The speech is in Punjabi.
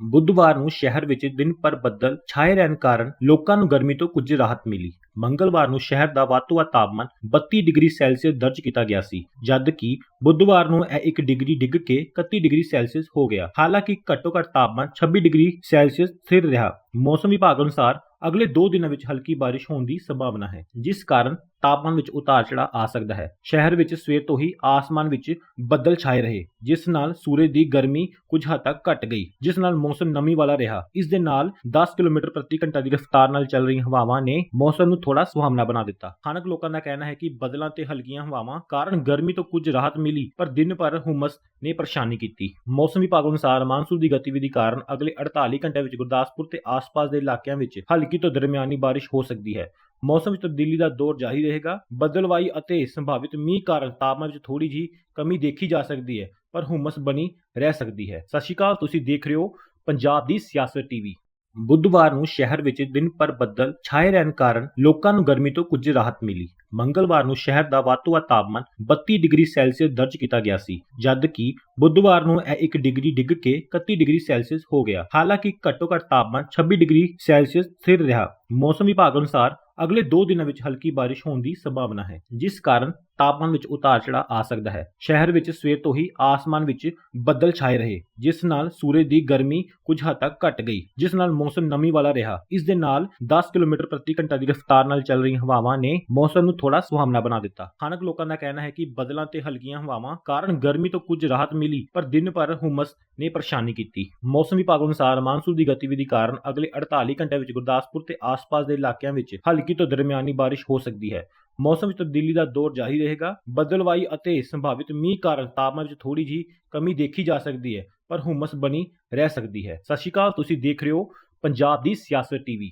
ਬੁੱਧਵਾਰ ਨੂੰ ਸ਼ਹਿਰ ਵਿੱਚ ਦਿਨ ਭਰ ਬੱਦਲ ਛਾਏ ਰਹਿਣ ਕਾਰਨ ਲੋਕਾਂ ਨੂੰ ਗਰਮੀ ਤੋਂ ਕੁਝ ਰਾਹਤ ਮਿਲੀ। ਮੰਗਲਵਾਰ ਨੂੰ ਸ਼ਹਿਰ ਦਾ ਵੱਧ ਤੋਂ ਵੱਧ ਤਾਪਮਾਨ 32 ਡਿਗਰੀ ਸੈਲਸੀਅਸ ਦਰਜ ਕੀਤਾ ਗਿਆ ਸੀ, ਜਦ ਕਿ ਬੁੱਧਵਾਰ ਨੂੰ ਇਹ 1 ਡਿਗਰੀ ਡਿੱਗ ਕੇ 31 ਡਿਗਰੀ ਸੈਲਸੀਅਸ ਹੋ ਗਿਆ। ਹਾਲਾਂਕਿ ਘੱਟੋ ਘੱਟ ਤਾਪਮਾਨ 26 ਡਿਗਰੀ ਸੈਲਸੀਅਸ ਸਥਿਰ ਰਿਹਾ। ਮੌਸਮ ਵਿਭਾਗ ਅਨੁਸਾਰ ਅਗਲੇ 2 ਦਿਨਾਂ ਵਿੱਚ ਹਲਕੀ ਬਾਰਿਸ਼ ਹੋਣ ਦੀ ਸੰਭਾਵਨਾ ਹੈ, ਜਿਸ ਕਾਰਨ ਤਾਪਮਾਨ ਵਿੱਚ ਉਤਾਰ ਚੜਾ ਆ ਸਕਦਾ ਹੈ। ਸ਼ਹਿਰ ਵਿੱਚ ਸਵੇਰ ਤੋਂ ਹੀ ਆਸਮਾਨ ਵਿੱਚ ਬੱਦਲ ਛਾਏ ਰਹੇ, ਜਿਸ ਨਾਲ ਸੂਰਜ ਦੀ ਗਰਮੀ ਕੁਝ ਹੱਦ ਤੱਕ ਘਟ ਗਈ, ਜਿਸ ਨਾਲ ਮੌਸਮ ਨਮੀ ਵਾਲਾ ਰਿਹਾ। ਇਸ ਦੇ ਨਾਲ 10 ਕਿਲੋਮੀਟਰ ਪ੍ਰਤੀ ਘੰਟਾ ਦੀ ਰਫ਼ਤਾਰ ਨਾਲ ਚੱਲ ਰਹੀਆਂ ਹਵਾਵਾਂ ਨੇ ਮੌਸਮ ਨੂੰ ਥੋੜਾ ਸੁਹਾਵਣਾ ਬਣਾ ਦਿੱਤਾ। ਸਥਾਨਕ ਲੋਕਾਂ ਦਾ ਕਹਿਣਾ ਹੈ ਕਿ ਬਦਲਾਂ ਤੇ ਹਲਕੀਆਂ ਹਵਾਵਾਂ ਕਾਰਨ ਗਰਮੀ ਤੋਂ ਕੁਝ ਰਾਹਤ ਮਿਲੀ, ਪਰ ਦਿਨ ਭਰ ਹੁਮਸ ਨੇ ਪਰੇਸ਼ਾਨੀ ਕੀਤੀ। ਮੌਸਮ ਵਿਭਾਗ ਅਨੁਸਾਰ ਮਾਨਸੂਨ ਦੀ ਗਤੀਵਿਧੀ ਕਾਰਨ ਅਗਲੇ 48 ਘੰਟਿਆਂ ਵਿੱਚ ਗੁਰਦਾਸਪੁਰ ਤੇ ਆਸ-ਪਾਸ ਦੇ ਇਲਾਕਿਆਂ ਵਿੱਚ ਹਲਕੀ ਤੋਂ ਦਰਮਿਆਨੀ ਬਾਰਿਸ਼ ਹੋ ਸਕਦੀ ਹੈ। ਮੌਸਮ ਵਿੱਚ ਤਬਦੀਲੀ ਦਾ ਦੌਰ ਜਾਰੀ ਰਹੇਗਾ। ਬੱਦਲਵਾਈ ਅਤੇ ਸੰਭਾਵਿਤ ਮੀਂਹ ਕਾਰਨ ਤਾਪਮਾਨ ਵਿੱਚ ਥੋੜੀ ਜਿਹੀ ਕਮੀ ਦੇਖੀ ਜਾ ਸਕਦੀ ਹੈ, ਪਰ ਹੁਮਸ ਬਣੀ ਰਹਿ ਸਕਦੀ ਹੈ। ਸਤਿ ਸ਼੍ਰੀ ਅਕਾਲ, ਤੁਸੀਂ ਦੇਖ ਰਹੇ ਹੋ ਪੰਜਾਬ ਦੀ ਸਿਆਸਤ ਟੀਵੀ। ਬੁੱਧਵਾਰ ਨੂੰ ਸ਼ਹਿਰ ਵਿੱਚ ਦਿਨ ਭਰ ਬੱਦਲ ਛਾਏ ਰਹਿਣ ਕਾਰਨ ਲੋਕਾਂ ਨੂੰ ਗਰਮੀ ਤੋਂ ਕੁਝ ਰਾਹਤ ਮਿਲੀ। ਮੰਗਲਵਾਰ ਨੂੰ ਸ਼ਹਿਰ ਦਾ ਵੱਧ ਤੋਂ ਵੱਧ ਤਾਪਮਾਨ 32 ਡਿਗਰੀ ਸੈਲਸੀਅਸ ਦਰਜ ਕੀਤਾ ਗਿਆ ਸੀ, ਜਦ ਕਿ ਬੁੱਧਵਾਰ ਨੂੰ ਇਹ 1 ਡਿਗਰੀ ਡਿੱਗ ਕੇ 31 ਡਿਗਰੀ ਸੈਲਸੀਅਸ ਹੋ ਗਿਆ। ਹਾਲਾਂਕਿ ਘੱਟੋ ਘੱਟ ਤਾਪਮਾਨ 26 ਡਿਗਰੀ ਸੈਲਸੀਅਸ ਸਥਿਰ ਰਿਹਾ। ਮੌਸਮ ਵਿਭਾਗ ਅਨੁਸਾਰ ਅਗਲੇ 2 ਦਿਨਾਂ ਵਿੱਚ ਹਲਕੀ ਬਾਰਿਸ਼ ਹੋਣ ਦੀ ਸੰਭਾਵਨਾ ਹੈ, ਜਿਸ ਕਾਰਨ ਤਾਪਮਾਨ ਵਿੱਚ ਉਤਾਰ ਚੜਾ ਆ ਸਕਦਾ ਹੈ। ਸ਼ਹਿਰ ਵਿੱਚ ਸਵੇਰ ਤੋਂ ਹੀ ਆਸਮਾਨ ਵਿੱਚ ਬੱਦਲ ਛਾਏ ਰਹੇ, ਜਿਸ ਨਾਲ ਸੂਰਜ ਦੀ ਗਰਮੀ ਕੁਝ ਹੱਦ ਤੱਕ ਘਟ ਗਈ, ਜਿਸ ਨਾਲ ਮੌਸਮ ਨਮੀ ਵਾਲਾ ਰਿਹਾ। ਇਸ ਦੇ ਨਾਲ 10 ਕਿਲੋਮੀਟਰ ਪ੍ਰਤੀ ਘੰਟਾ ਦੀ ਰਫ਼ਤਾਰ ਨਾਲ ਚੱਲ ਰਹੀਆਂ ਹਵਾਵਾਂ ਨੇ ਮੌਸਮ ਨੂੰ ਥੋੜਾ ਸੁਹਾਵਣਾ ਬਣਾ ਦਿੱਤਾ। ਸਥਾਨਕ ਲੋਕਾਂ ਦਾ ਕਹਿਣਾ ਹੈ ਕਿ ਬਦਲਾਂ ਤੇ ਹਲਕੀਆਂ ਹਵਾਵਾਂ ਕਾਰਨ ਗਰਮੀ ਤੋਂ ਕੁਝ ਰਾਹਤ ਮਿਲੀ, ਪਰ ਦਿਨ ਭਰ ਹੁਮਸ ਨੇ ਪਰੇਸ਼ਾਨੀ ਕੀਤੀ। ਮੌਸਮ ਵਿਭਾਗ ਅਨੁਸਾਰ ਮਾਨਸੂਨ ਦੀ ਗਤੀਵਿਧੀ ਕਾਰਨ ਅਗਲੇ 48 ਘੰਟਿਆਂ ਵਿੱਚ ਗੁਰਦਾਸਪੁਰ ਤੇ ਆਸ-ਪਾਸ ਦੇ ਇਲਾਕਿਆਂ ਵਿੱਚ ਹਲਕੀ ਤੋਂ ਦਰਮਿਆਨੀ ਬਾਰਿਸ਼ ਹੋ ਸਕਦੀ ਹੈ। ਮੌਸਮ ਵਿੱਚ ਤਬਦੀਲੀ ਦਾ ਦੌਰ ਜਾਰੀ ਰਹੇਗਾ। ਬਦਲਵਾਈ ਅਤੇ ਸੰਭਾਵਿਤ ਮੀਂਹ ਕਾਰਨ ਤਾਪਮਾਨ ਵਿੱਚ ਥੋੜੀ ਜਿਹੀ ਕਮੀ ਦੇਖੀ ਜਾ ਸਕਦੀ ਹੈ, ਪਰ ਹੁਮਸ ਬਣੀ ਰਹਿ ਸਕਦੀ ਹੈ। ਸਤਿ ਸ਼੍ਰੀ ਅਕਾਲ, ਤੁਸੀਂ ਦੇਖ ਰਹੇ ਹੋ ਪੰਜਾਬ ਦੀ ਸਿਆਸਤ ਟੀਵੀ।